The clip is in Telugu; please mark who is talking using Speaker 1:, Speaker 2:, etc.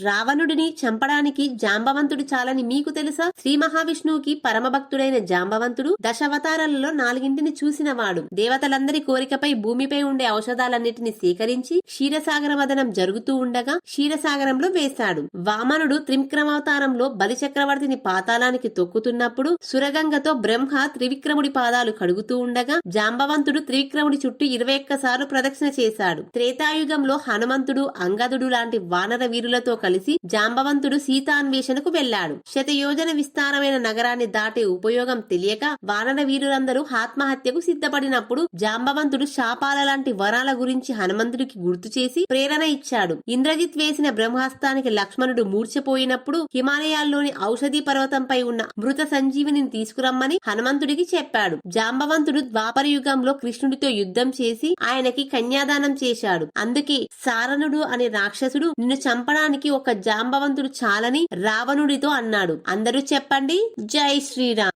Speaker 1: రావణుడిని చంపడానికి జాంబవంతుడు చాలని మీకు తెలుసా? శ్రీ మహావిష్ణువుకి పరమభక్తుడైన జాంబవంతుడు దశావతారాలలో నాలుగింటిని చూసినవాడు. దేవతలందరి కోరికపై భూమిపై ఉండే ఔషధాలన్నిటిని సేకరించి క్షీరసాగర వదనం జరుగుతూ ఉండగా క్షీరసాగరంలో వేశాడు. వామనుడు త్రివిక్రమావతారంలో బలిచక్రవర్తిని పాతాళానికి తొక్కుతున్నప్పుడు సురగంగతో బ్రహ్మ త్రివిక్రముడి పాదాలు కడుగుతూ ఉండగా జాంబవంతుడు త్రివిక్రముడి చుట్టూ ఇరవై ఒక్కసార్లు ప్రదక్షిణ చేశాడు. త్రేతాయుగంలో హనుమంతుడు అంగదుడు లాంటి వానర వీరులతో కలిసి జాంబవంతుడు సీతాన్వేషణకు వెళ్ళాడు శతయోజన విస్తారమైన నగరాన్ని దాటే ఉపయోగం తెలియక వానర వీరులందరూ ఆత్మహత్యకు సిద్ధపడినప్పుడు జాంబవంతుడు శాపాల లాంటి వరాల గురించి హనుమంతుడికి గుర్తు చేసి ప్రేరణ ఇచ్చాడు. ఇంద్రజిత్ వేసిన బ్రహ్మాస్త్రానికి లక్ష్మణుడు మూర్చపోయినప్పుడు హిమాలయాల్లోని ఔషధి పర్వతంపై ఉన్న మృత సంజీవిని తీసుకురమ్మని హనుమంతుడికి చెప్పాడు. జాంబవంతుడు ద్వాపర యుగంలో కృష్ణుడితో యుద్ధం చేసి ఆయనకి కన్యాదానం చేశాడు. అందుకే సారణుడు అనే రాక్షసుడు నిన్ను చంపడానికి ఒక జాంబవంతుడు చాలని రావణుడితో అన్నాడు. అందరూ చెప్పండి. జై శ్రీరామ్.